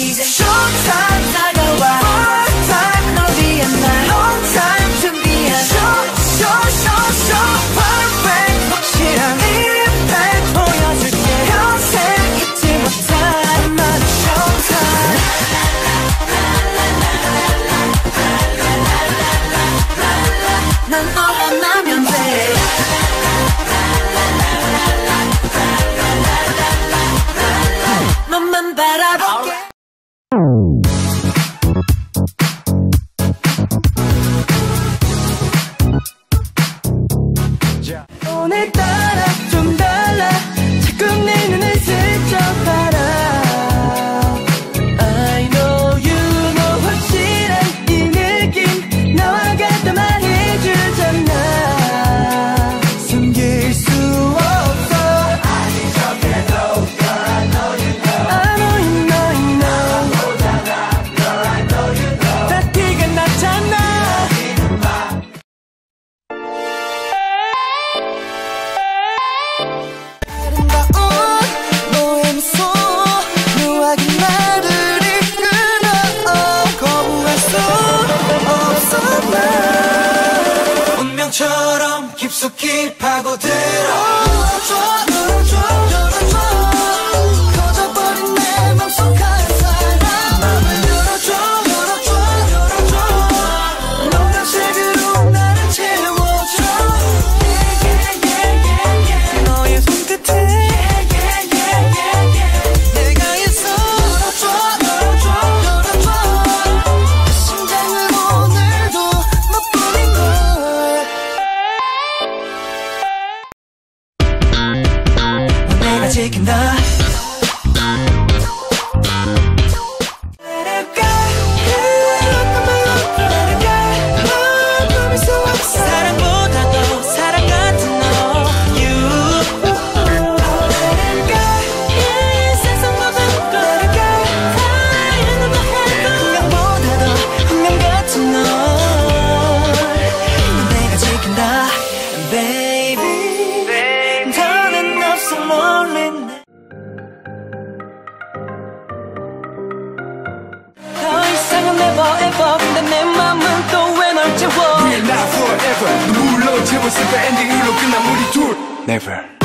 이젠 showtime 다가와 First time 너 위한 날 Long time 준비한 Show show show show Perfect 확실한 이펙 보여줄게 평생 잊지 못할 나만의 showtime 난 너랑 나면 돼 너만 바라볼게 Oh. 깊이 파고들어 아직 나 above 내 맘은 또 왜 널 We are not forever. 눈물로 채웠을 때 엔딩으로 끝난 우리 둘 Never.